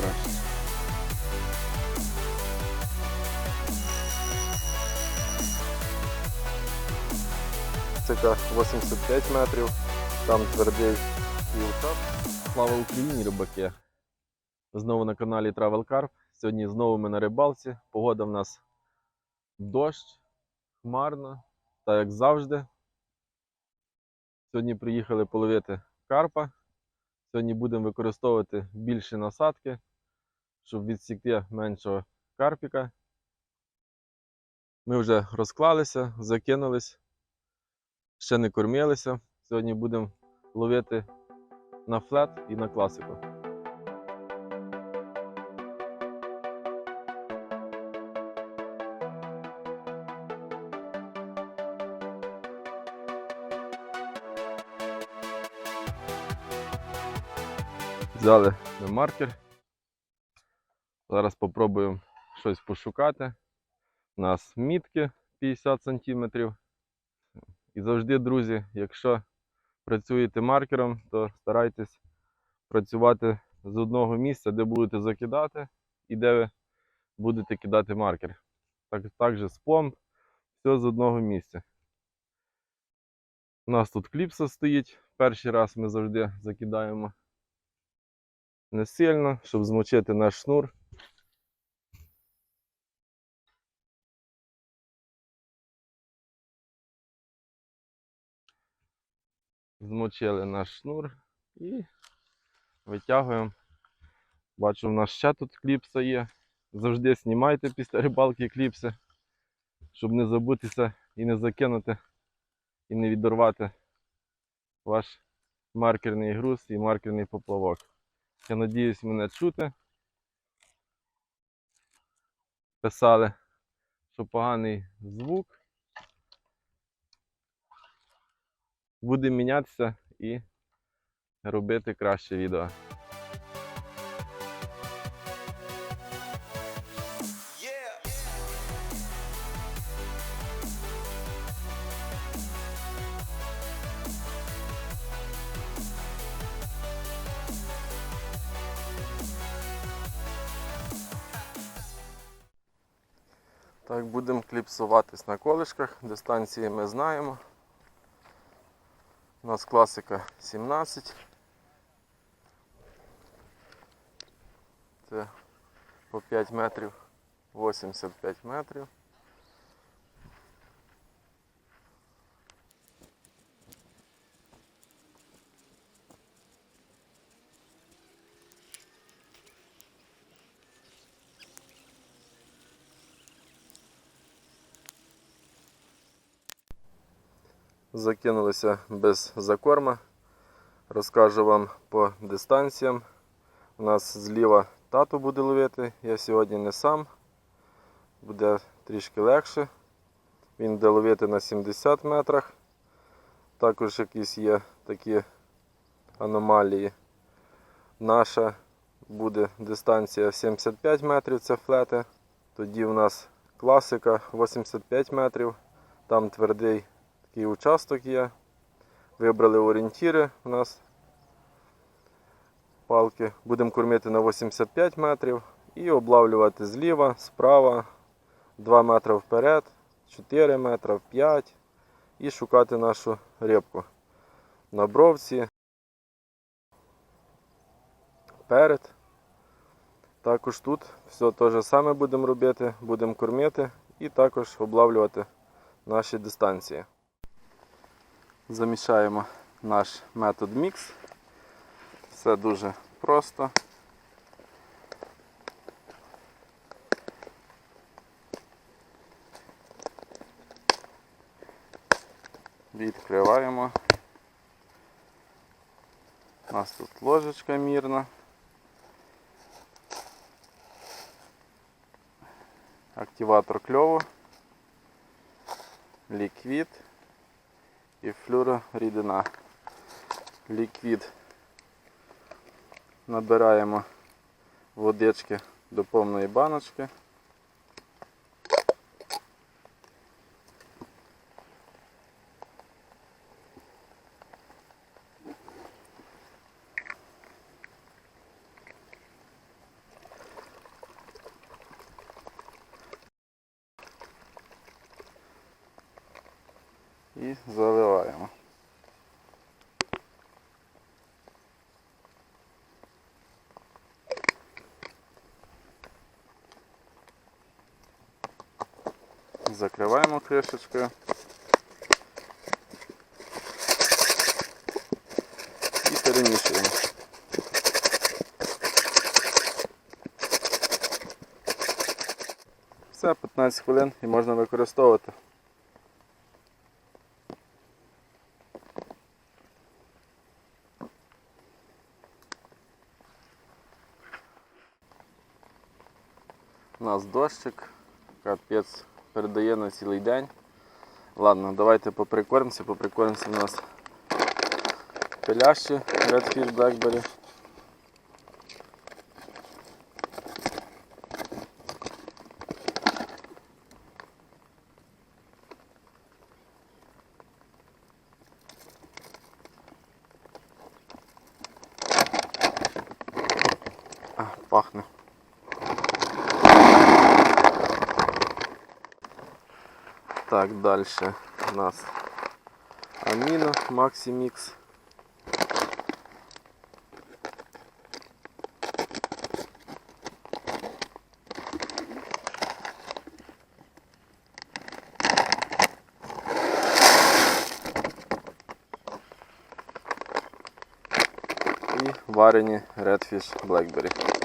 краще. Цика 85 метрів, там твердий і участок. Слава Україні, рибаки! Знову на каналі Travel Carp. Сьогодні знову ми на рибалці. Погода в нас дощ, хмарно, та як завжди. Сьогодні приїхали половити карпа. Сьогодні будемо використовувати більші насадки, щоб відсікти меншого карпіка. Ми вже розклалися, закинулись, ще не кормилися. Сьогодні будемо ловити на флет і на класику. Взяли маркер. Зараз спробуємо щось пошукати. У нас мітки 50 см. І завжди, друзі, якщо працюєте маркером, то старайтесь працювати з одного місця, де будете закидати і де ви будете кидати маркер. Так, так з помп, все з одного місця. У нас тут кліпса стоїть. Перший раз ми завжди закидаємо не сильно, щоб змочити наш шнур. Змочили наш шнур і витягуємо. Бачу, в нас ще тут кліпса є. Завжди знімайте після рибалки кліпси, щоб не забутися і не закинути, і не відорвати ваш маркерний груз і маркерний поплавок. Я надіюсь, мене чути. Писали, що поганий звук. Буде мінятися і робити краще відео. Так, будемо кліпсуватись на колишках. Дистанції ми знаємо. У нас класика 17. Це по 5 метрів, 85 метрів. Закинулися без закорма. Розкажу вам по дистанціям. У нас зліва тато буде ловити. Я сьогодні не сам. Буде трішки легше. Він буде ловити на 70 метрах. Також якісь є такі аномалії. Наша буде дистанція 75 метрів, це флети. Тоді у нас класика 85 метрів. Там твердий такий участок є. Вибрали орієнтіри у нас. Палки. Будемо кормити на 85 метрів і облавлювати зліва, справа, 2 метри вперед, 4 метри, 5 і шукати нашу рибку. На бровці. Перед. Також тут все те ж саме будемо робити, будемо кормити і також облавлювати наші дистанції. Замішаємо наш метод мікс. Все дуже просто. Відкриваємо. У нас тут ложечка мірна. Активатор кльову, ліквід і флюорорідина. Ліквід набираємо водички до повної баночки. Закриваємо кришечкою. І перемішуємо. Все, 15 хвилин і можна використовувати. У нас дощик, капець Передає на цілий день. Ладно, давайте поприкормимося. Поприкормимося у нас пилящі Redfish Blackberry. Так, далі у нас Аміно Максимікс. І варені Redfish Blackberry.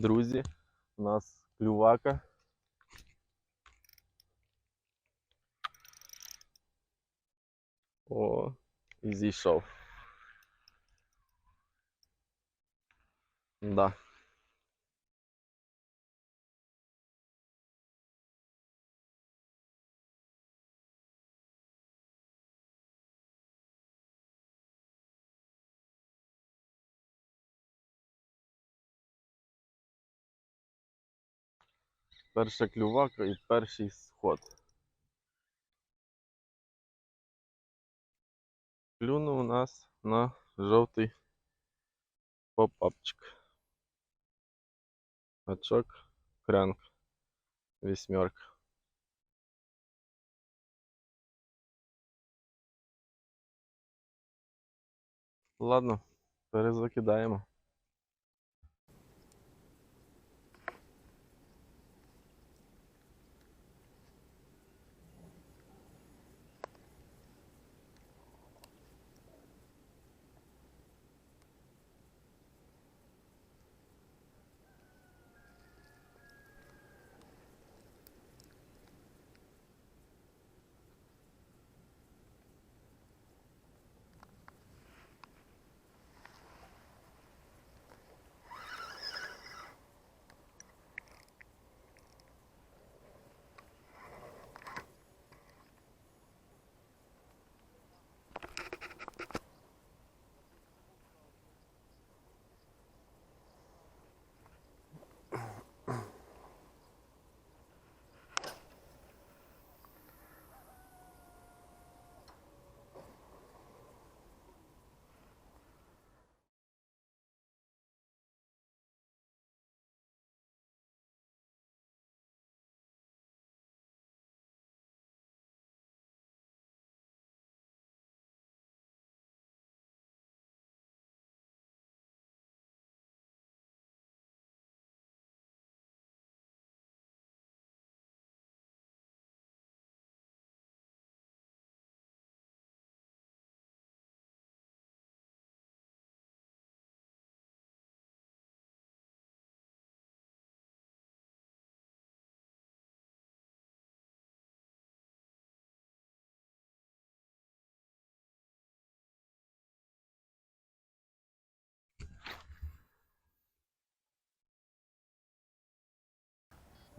Друзі, у нас клювака. О, і зійшов. Да. Перша клювака і перший сход. Клюнув у нас на жовтий попапчик. Гачок, кренк, вісьмерка. Ладно, перезакидаємо.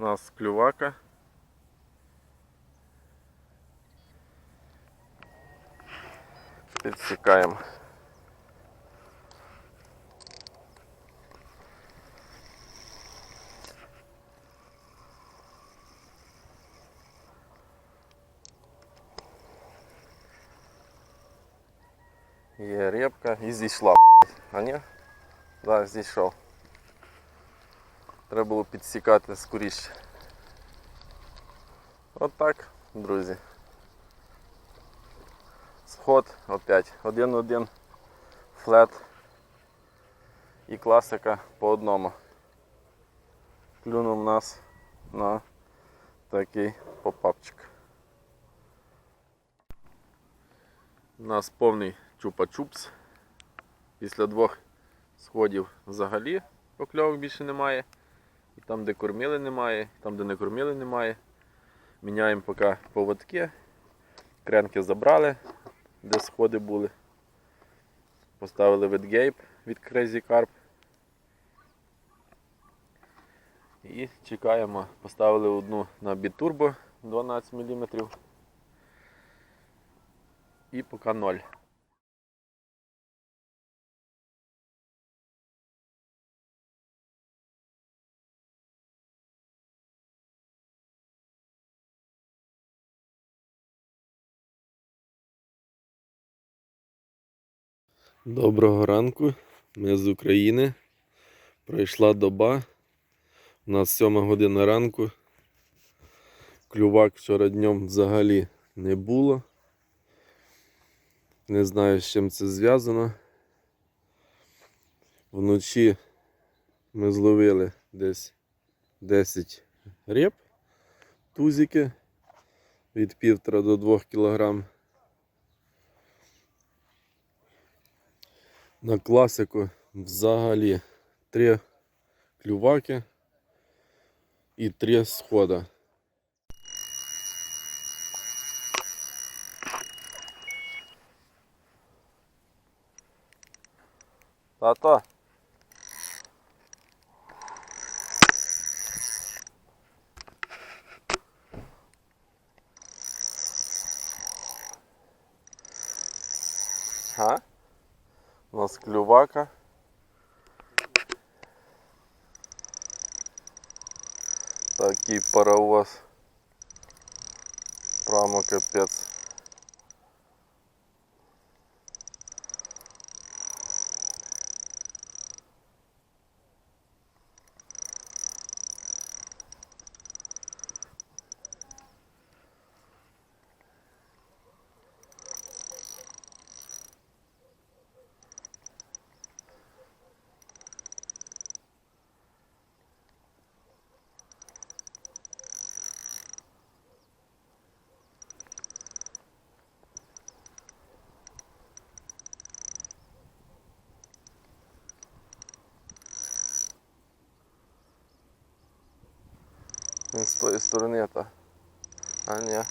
У нас клювака. Підсікаємо. Є репка і зійшла. А ні? Да, зійшов. Треба було підсікати скоріше. От так, друзі. Сход опять. Один-один флет і класика по одному. Клюнув нас на такий попапчик. У нас повний чупа-чупс. Після двох сходів взагалі покльовок більше немає. І там, де кормили, немає, там, де не кормили, немає. Міняємо поки поводки. Кренки забрали, де сходи були. Поставили відгейп від Crazy Carp. І чекаємо. Поставили одну на бітурбо 12 мм. І поки 0. Доброго ранку, ми з України. Пройшла доба. У нас 7 година ранку. Клювак вчора днем взагалі не було. Не знаю, з чим це зв'язано. Вночі ми зловили десь 10 реп, тузики від 1,5 до 2 кілограм. На класику взагалі три клюваки і три схода. Тато. А? У нас клювака. Такий паровоз. Прямо капець. Він з тої сторони та. А ні.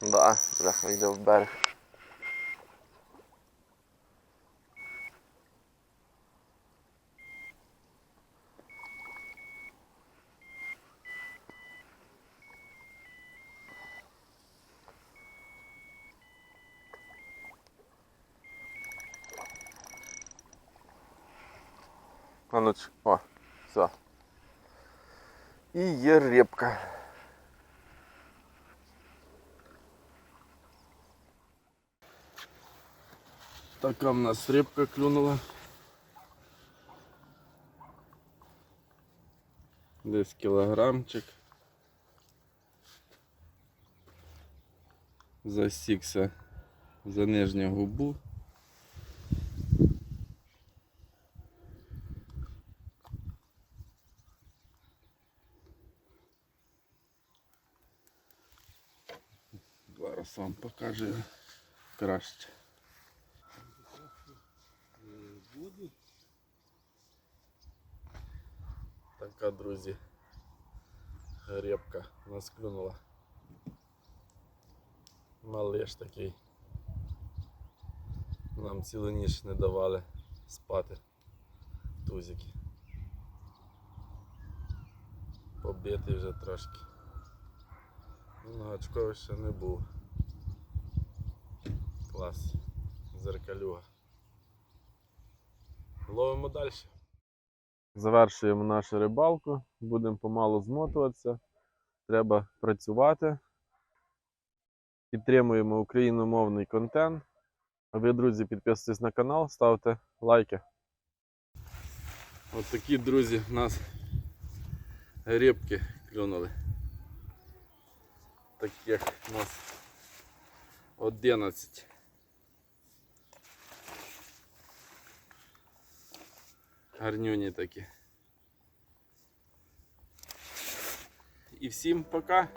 Да, бляха, йде в берег. А ну о, все. І є репка. Така в нас рибка клюнула. Десь кілограмчик. Засікся за нижню губу. Вам покажу краще. Така, друзі. репка нас клюнула. Малиш такий. Нам цілу ніч не давали спати. Тузики. Побитий вже трошки. Ну, гачковий ще не був. Клас. Зеркалюга. Ловимо далі. Завершуємо нашу рибалку, будемо помалу змотуватися. Треба працювати. Підтримуємо україномовний контент. А ви, друзі, підписуйтесь на канал, ставте лайки. От такі, друзі, в нас рибки клюнули. Таких у нас 11. Гарнюні такі. І всім пока.